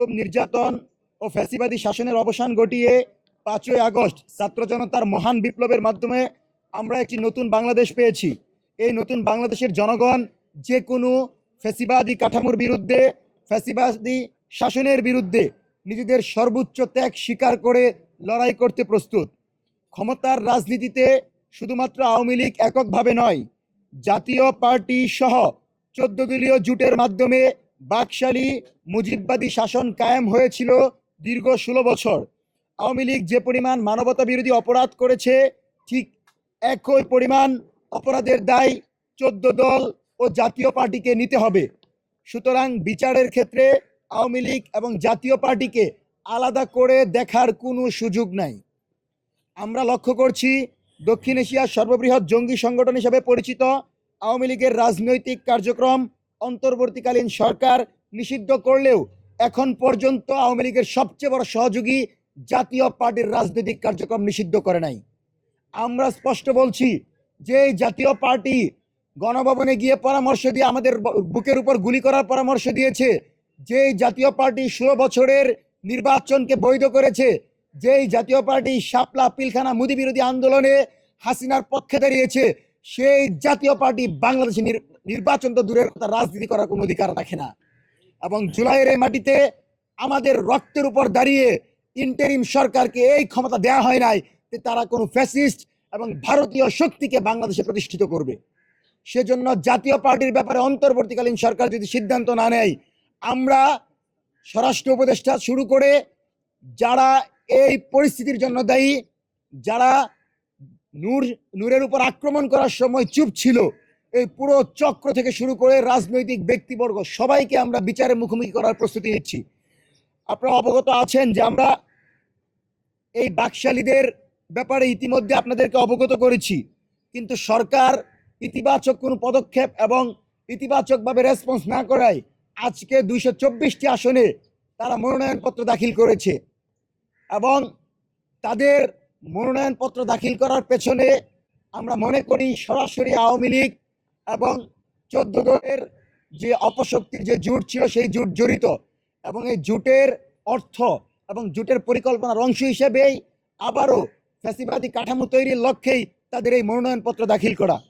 নির্যাতন ও ফ্যাসিবাদী শাসনের অবসান ঘটিয়ে পাঁচই আগস্ট ছাত্র জনতার মহান বিপ্লবের মাধ্যমে আমরা একটি নতুন বাংলাদেশ পেয়েছি। এই নতুন বাংলাদেশের জনগণ যে কোনো ফ্যাসিবাদী কাঠামোর বিরুদ্ধে, ফ্যাসিবাদী শাসনের বিরুদ্ধে নিজেদের সর্বোচ্চ ত্যাগ স্বীকার করে লড়াই করতে প্রস্তুত। ক্ষমতার রাজনীতিতে শুধুমাত্র আওয়ামী লীগ এককভাবে নয়, জাতীয় পার্টি সহ চোদ্দ দলীয় জোটের মাধ্যমে বাকশালী মুজিববাদী শাসন কায়েম হয়েছিল দীর্ঘ ষোলো বছর। আওয়ামী লীগ যে পরিমাণ মানবতা বিরোধী অপরাধ করেছে, ঠিক একই পরিমাণ অপরাধের দায় চোদ্দ দল ও জাতীয় পার্টিকে নিতে হবে। সুতরাং বিচারের ক্ষেত্রে আওয়ামী লীগ এবং জাতীয় পার্টিকে আলাদা করে দেখার কোনো সুযোগ নাই। আমরা লক্ষ্য করছি দক্ষিণ এশিয়ার সর্ববৃহৎ জঙ্গি সংগঠন হিসেবে পরিচিত আওয়ামী লীগের রাজনৈতিক কার্যক্রম অন্তর্বর্তীকালীন সরকার নিষিদ্ধ করলেও এখন পর্যন্ত আওয়ামী লীগের সবচেয়ে বড় সহযোগী জাতীয় পার্টির রাজনৈতিক কার্যক্রম নিষিদ্ধ করে নাই। আমরা স্পষ্ট বলছি যে জাতীয় পার্টি গণভবনে গিয়ে পরামর্শ দিয়ে আমাদের বুকের উপর গুলি করার পরামর্শ দিয়েছে যে জাতীয় পার্টি ষোলো বছরের নির্বাচনকে বৈধ করেছে, যে এই জাতীয় পার্টি শাপলা পিলখানা মুদি বিরোধী আন্দোলনে হাসিনার পক্ষে দাঁড়িয়েছে সেই জাতীয় পার্টি বাংলাদেশে নির্বাচন তো দূরের কথা, রাজনীতি করার কোনো অধিকার রাখে না। এবং জুলাইয়ের এই মাটিতে আমাদের রক্তের উপর দাঁড়িয়ে ইন্টারিম সরকারকে এই ক্ষমতা দেওয়া হয় নাই যে তারা কোনো ফ্যাসিস্ট এবং ভারতীয় শক্তিকে বাংলাদেশে প্রতিষ্ঠিত করবে। সেজন্য জাতীয় পার্টির ব্যাপারে অন্তর্বর্তীকালীন সরকার যদি সিদ্ধান্ত না নেয়, আমরা স্বরাষ্ট্র উপদেষ্টা শুরু করে যারা এই পরিস্থিতির জন্য দায়ী, যারা নূর, নূরের উপর আক্রমণ করার সময় চুপ ছিল। এই পুরো চক্র থেকে শুরু করে রাজনৈতিক ব্যক্তিবর্গ, সবাইকে আমরা বিচারের মুখোমুখি করার প্রস্তুতি নিচ্ছি। আপনারা অবগত আছেন যে আমরা এই বাকশালীদের ব্যাপারে ইতিমধ্যে আপনাদেরকে অবগত করেছি। কিন্তু সরকার ইতিবাচক কোনো পদক্ষেপ এবং ইতিবাচকভাবে রেসপন্স না করায় আজকে দুইশো চব্বিশটি আসনে তারা মনোনয়নপত্র দাখিল করেছে এবং তাদের মনোনয়নপত্র দাখিল করার পেছনে আমরা মনে করি সরাসরি আওয়ামী লীগ এবং চোদ্দ দলের যে অপশক্তির যে জুট ছিল সেই জুট জড়িত এবং এই জুটের অর্থ এবং জুটের পরিকল্পনার অংশ হিসেবেই আবারও ফ্যাসিবাদী কাঠামো তৈরির লক্ষ্যেই তাদের এই মনোনয়নপত্র দাখিল করা।